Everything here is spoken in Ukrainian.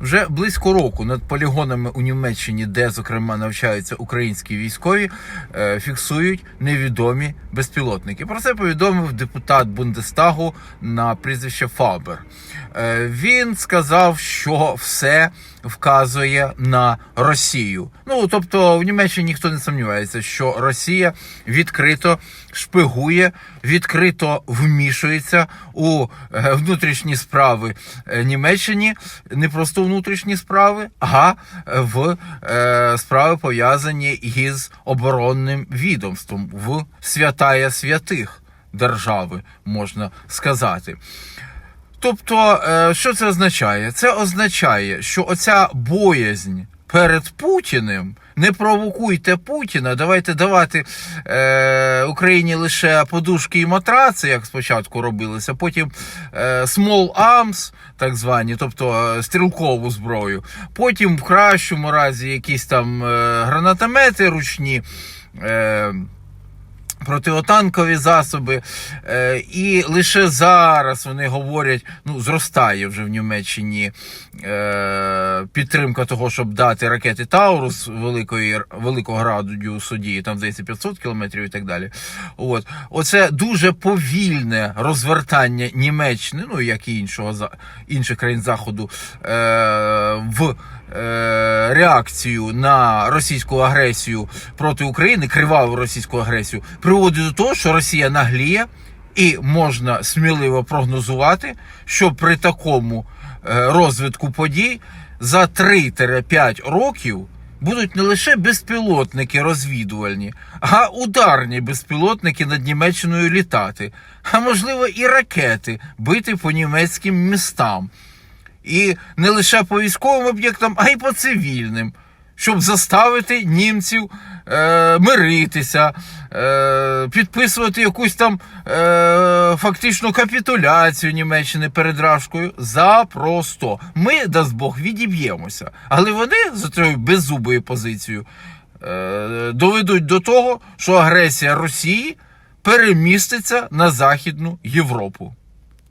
вже близько року над полігонами у Німеччині, де зокрема навчаються українські військові, е, фіксують невідомі безпілотники. Про це повідомив депутат Бундестагу на прізвище Фабер. Е, Він сказав, що все вказує на Росію. Ну тобто в Німеччині ніхто не сумнівається, що Росія відкрито шпигує, відкрито вмішується у е, внутрішні справи е, Німеччині, не просто внутрішні справи, а в е, справи пов'язані із оборонним відомством в святая святих держави, можна сказати. Тобто, е, що це означає? Це означає, що оця боязнь перед Путіним. Не провокуйте Путіна, давайте давати е, Україні лише подушки і матраци, як спочатку робилося, потім е, small arms, так звані, тобто е, стрілкову зброю, потім в кращому разі якісь там е, гранатомети ручні. Е, протиотанкові засоби. Е, і лише зараз вони говорять, ну, зростає вже в Німеччині е, підтримка того, щоб дати ракети Таурус великої, великого радіусу дії, там здається 500 кілометрів і так далі. От. Оце дуже повільне розвертання Німеччини, ну як і іншого, інших країн Заходу, е, в реакцію на російську агресію проти України, криваву російську агресію, приводить до того, що Росія нагліє, і можна сміливо прогнозувати, що при такому е, розвитку подій за 3-5 років. Будуть не лише безпілотники розвідувальні, а ударні безпілотники над Німеччиною літати, а можливо і ракети бити по німецьким містам. І не лише по військовим об'єктам, а й по цивільним, щоб заставити німців е, миритися, е, підписувати якусь там е, фактично капітуляцію Німеччини перед Рашкою. Запросто. Ми, дасть Бог, відіб'ємося. Але вони за цією беззубою позицією е, доведуть до того, що агресія Росії переміститься на Західну Європу.